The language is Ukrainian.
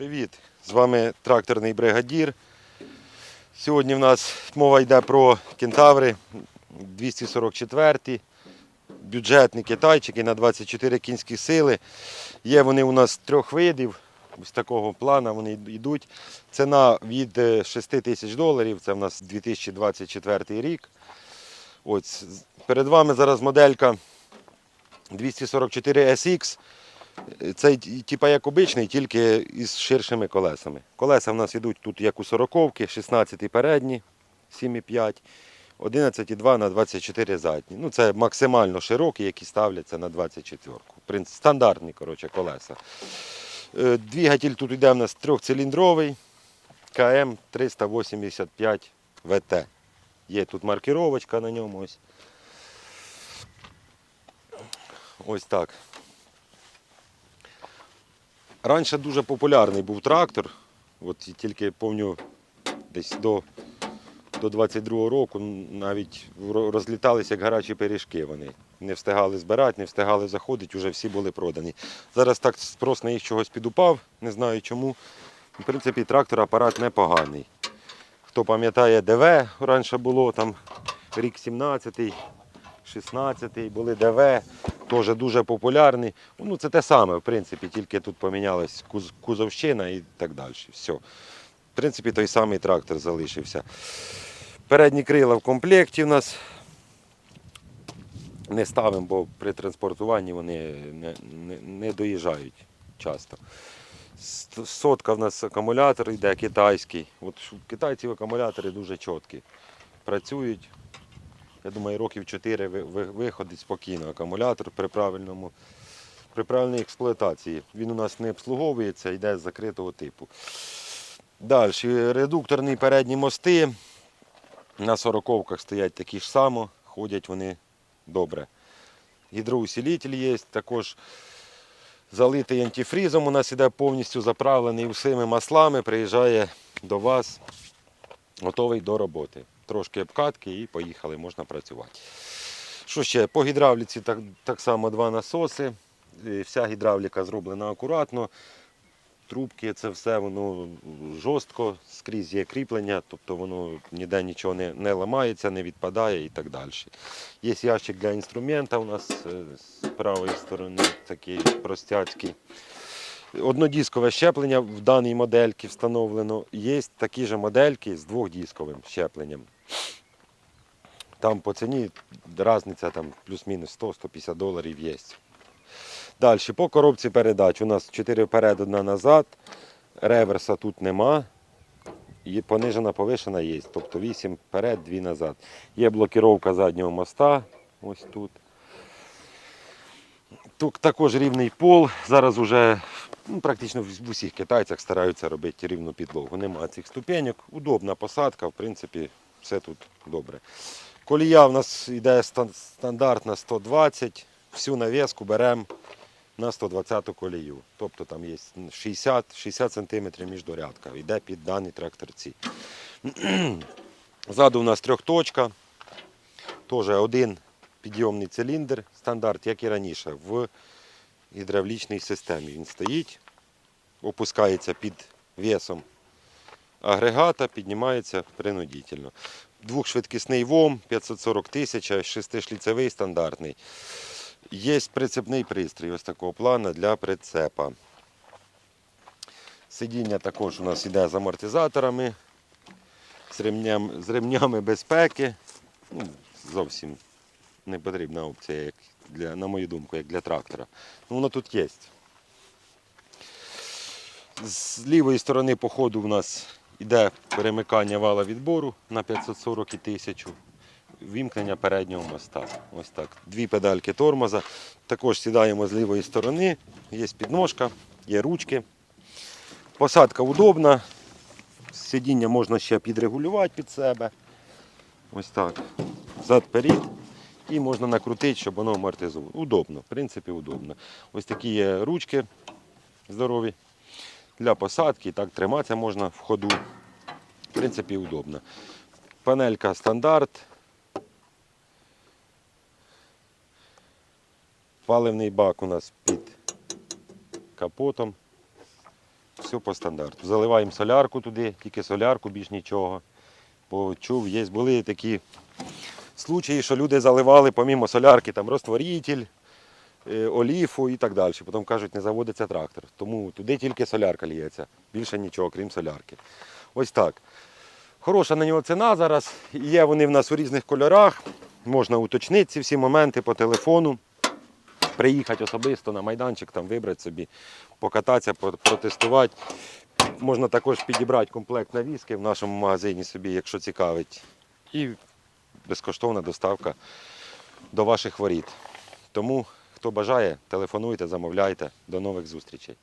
Привіт! З вами тракторний бригадір. Сьогодні в нас мова йде про кентаври 244 бюджетні китайчики на 24 кінські сили. Є вони у нас трьох видів. З такого плану вони йдуть. Ціна від е, 6 тисяч доларів. Це в нас 2024 рік. Ось перед вами зараз моделька 244 SX. Це типа як обичний, тільки із ширшими колесами. Колеса в нас йдуть тут як у 40-ки, 16 передні, 7,5, 11,2 на 24 задні. Ну, це максимально широкі, які ставляться на 24-ку. Стандартні коротше, колеса. Е, Двигатель тут йде в нас трьохциліндровий КМ 385 ВТ. Є тут маркировочка на ньому. Ось, ось так. Раніше дуже популярний був трактор. От тільки пам'ятаю, десь до, до 22-го року навіть ро- розліталися як гарячі пиріжки вони. Не встигали збирати, не встигали заходити, вже всі були продані. Зараз так спрос на їх чогось підупав, не знаю чому. В принципі, трактор апарат непоганий. Хто пам'ятає ДВ раніше було, там рік 17-й, 16-й, були ДВ, теж дуже популярні. Ну, це те саме, в принципі, тільки тут помінялась куз- кузовщина і так далі. Все. В принципі, той самий трактор залишився. Передні крила в комплекті в нас. Не ставимо, бо при транспортуванні вони не, не, не доїжджають часто. Сотка в нас акумулятор йде китайський. От китайців акумулятори дуже чіткі. Працюють. Я думаю, років 4 ви- ви- виходить спокійно акумулятор при правильному. При правильній експлуатації. Він у нас не обслуговується, йде з закритого типу. Далі, редукторні передні мости. На сороковках стоять такі ж само, ходять вони добре. Гідроусилитель є, також залитий антифрізом. У нас іде повністю заправлений усіми маслами, приїжджає до вас, готовий до роботи. Трошки обкатки і поїхали, можна працювати. Що ще? По гідравліці так, так само два насоси. Вся гідравліка зроблена акуратно. Трубки, це все воно жорстко, скрізь є кріплення, тобто воно ніде нічого не, не ламається, не відпадає і так далі. Є ящик для інструмента у нас е, з правої сторони, такий простяцький. Однодіскове щеплення в даній модельці встановлено. Є такі ж модельки з двохдісковим щепленням. Там по ціні різниця там плюс-мінус 100-150 доларів є. Далі, по коробці передач у нас 4 вперед, одна назад. Реверса тут нема. І понижена повишена є. Тобто 8 вперед, 2 назад. Є блокіровка заднього моста. Ось тут. Тут також рівний пол. Зараз вже ну, практично в усіх китайцях стараються робити рівну підлогу. Нема цих ступеньок. Удобна посадка, в принципі, все тут добре. Колія в нас йде стандартна 120. Всю нав'язку беремо на 120 колію. Тобто там є 60, 60 см між рядками. Йде під дані тракторці. Ззаду у нас трьохточка. Теж один підйомний циліндр, стандарт, як і раніше, в гідравлічній системі. Він стоїть, опускається під весом агрегата, піднімається принудительно. Двохшвидкісний ВОМ 540 тисяч, шестишліцевий стандартний. Є прицепний пристрій ось такого плану для прицепа. Сидіння також у нас йде з амортизаторами, з, ремням, з ремнями безпеки. Ну, зовсім не потрібна опція, як для, на мою думку, як для трактора. Ну, воно тут є. З лівої сторони по ходу у нас йде перемикання вала відбору на 540 і 1000. Вімкнення переднього моста. Ось так. Дві педальки тормоза. Також сідаємо з лівої сторони. Є підножка, є ручки. Посадка удобна. Сидіння можна ще підрегулювати під себе. Ось так. Зад перед. І можна накрутити, щоб воно амортизувало. Удобно, в принципі, удобно. Ось такі є ручки здорові для посадки. Так триматися можна в ходу. В принципі, удобно. Панелька стандарт. Паливний бак у нас під капотом. все по стандарту. Заливаємо солярку туди, тільки солярку, більш нічого. Бо чув, є, були такі случаї, що люди заливали помімо солярки, там розтворитель, е, оліфу і так далі. Потім кажуть, не заводиться трактор. Тому туди тільки солярка ліється. Більше нічого, крім солярки. Ось так. Хороша на нього ціна зараз. Є вони в нас у різних кольорах. Можна уточнити ці всі моменти по телефону. Приїхати особисто на майданчик, там вибрати собі, покататися, протестувати. Можна також підібрати комплект навіски в нашому магазині собі, якщо цікавить. І безкоштовна доставка до ваших воріт. Тому, хто бажає, телефонуйте, замовляйте. До нових зустрічей.